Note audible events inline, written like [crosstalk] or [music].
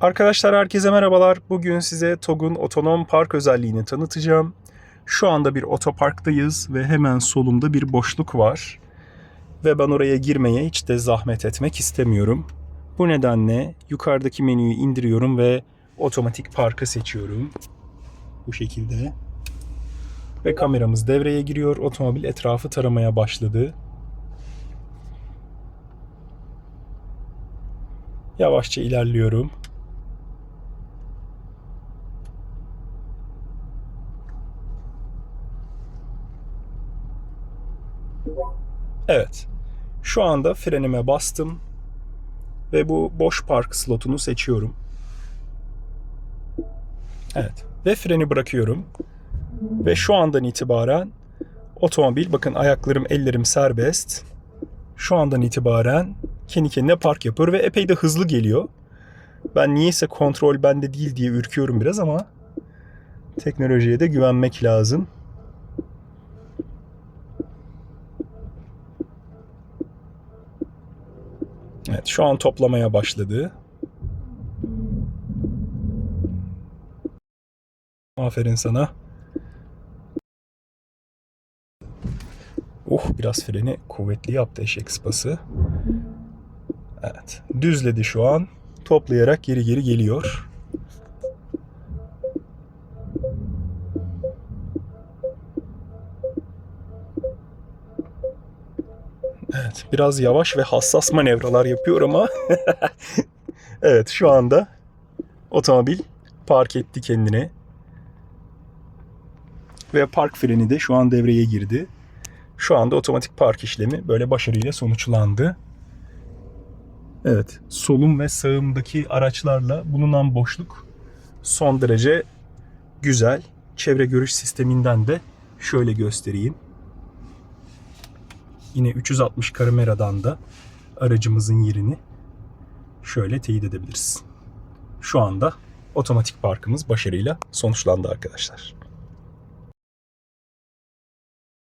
Arkadaşlar herkese merhabalar. Bugün size TOG'un otonom park özelliğini tanıtacağım. Şu anda bir otoparktayız ve hemen solumda bir boşluk var. Ve ben oraya girmeye hiç de zahmet etmek istemiyorum. Bu nedenle yukarıdaki menüyü indiriyorum ve otomatik parkı seçiyorum. Bu şekilde. Ve kameramız devreye giriyor. Otomobil etrafı taramaya başladı. Yavaşça ilerliyorum. Evet. Şu anda frenime bastım ve bu boş park slotunu seçiyorum. Evet. Ve freni bırakıyorum. Ve şu andan itibaren otomobil bakın ayaklarım ellerim serbest. Şu andan itibaren kendi kendine park yapıyor ve epey de hızlı geliyor. Ben niyeyse kontrol bende değil diye ürküyorum biraz ama teknolojiye de güvenmek lazım. Evet şu an toplamaya başladı. Aferin sana. Uh biraz freni kuvvetli yaptı eşek sıpası. Evet düzledi şu an. Toplayarak geri geri geliyor. Evet, biraz yavaş ve hassas manevralar yapıyor ama [laughs] evet şu anda otomobil park etti kendine. Ve park freni de şu an devreye girdi. Şu anda otomatik park işlemi böyle başarıyla sonuçlandı. Evet, solum ve sağımdaki araçlarla bulunan boşluk son derece güzel. Çevre görüş sisteminden de şöyle göstereyim. Yine 360 kameradan da aracımızın yerini şöyle teyit edebiliriz. Şu anda otomatik parkımız başarıyla sonuçlandı arkadaşlar.